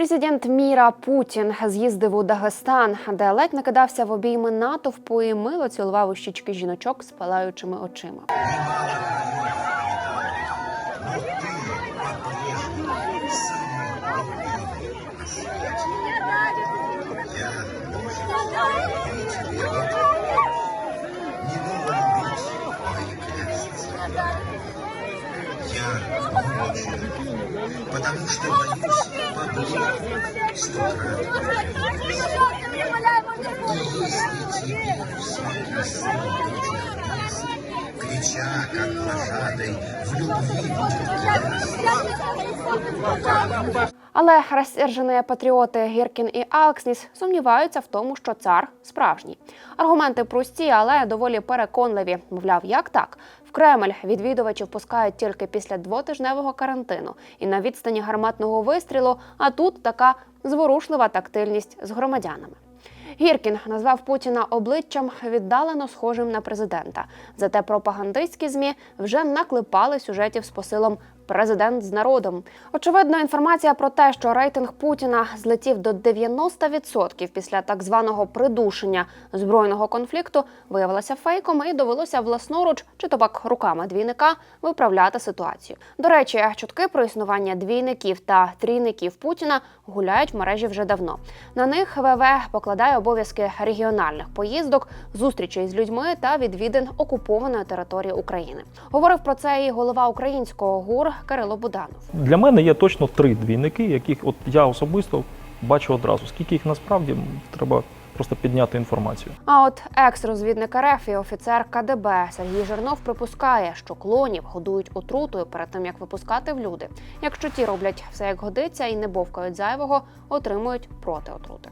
Президент міра Путін з'їздив у Дагестан, де ледь накидався в обійми натовпу і мило цілував у щічки жіночок з палаючими очима. Я потому что боюсь побыть столько. И если тебе все красиво будет крича, как вожатый, в любви Але розсержені патріоти Гіркін і Алксніс сумніваються в тому, що цар справжній. Аргументи прості, але доволі переконливі. Мовляв, як так? В Кремль відвідувачів пускають тільки після двотижневого карантину і на відстані гарматного вистрілу. А тут така зворушлива тактильність з громадянами. Гіркін назвав Путіна обличчям віддалено схожим на президента. Зате пропагандистські змі вже наклепали сюжетів з посилом Президент з народом. Очевидно, інформація про те, що рейтинг Путіна злетів до 90% після так званого придушення збройного конфлікту, виявилася фейком і довелося власноруч чи то пак руками двійника виправляти ситуацію. До речі, чутки про існування двійників та трійників Путіна гуляють в мережі вже давно. На них ВВ покладає обов'язки регіональних поїздок, зустрічей з людьми та відвідин окупованої території України. Говорив про це і голова українського ГУР Кирило Буданов. Для мене є точно три двійники, яких от я особисто бачу одразу. Скільки їх насправді треба просто підняти інформацію. А от екс-розвідник РФ і офіцер КДБ Сергій Жирнов припускає, що клонів годують отрутою перед тим, як випускати в люди. Якщо ті роблять все як годиться і не бовкають зайвого, отримують проти отрути.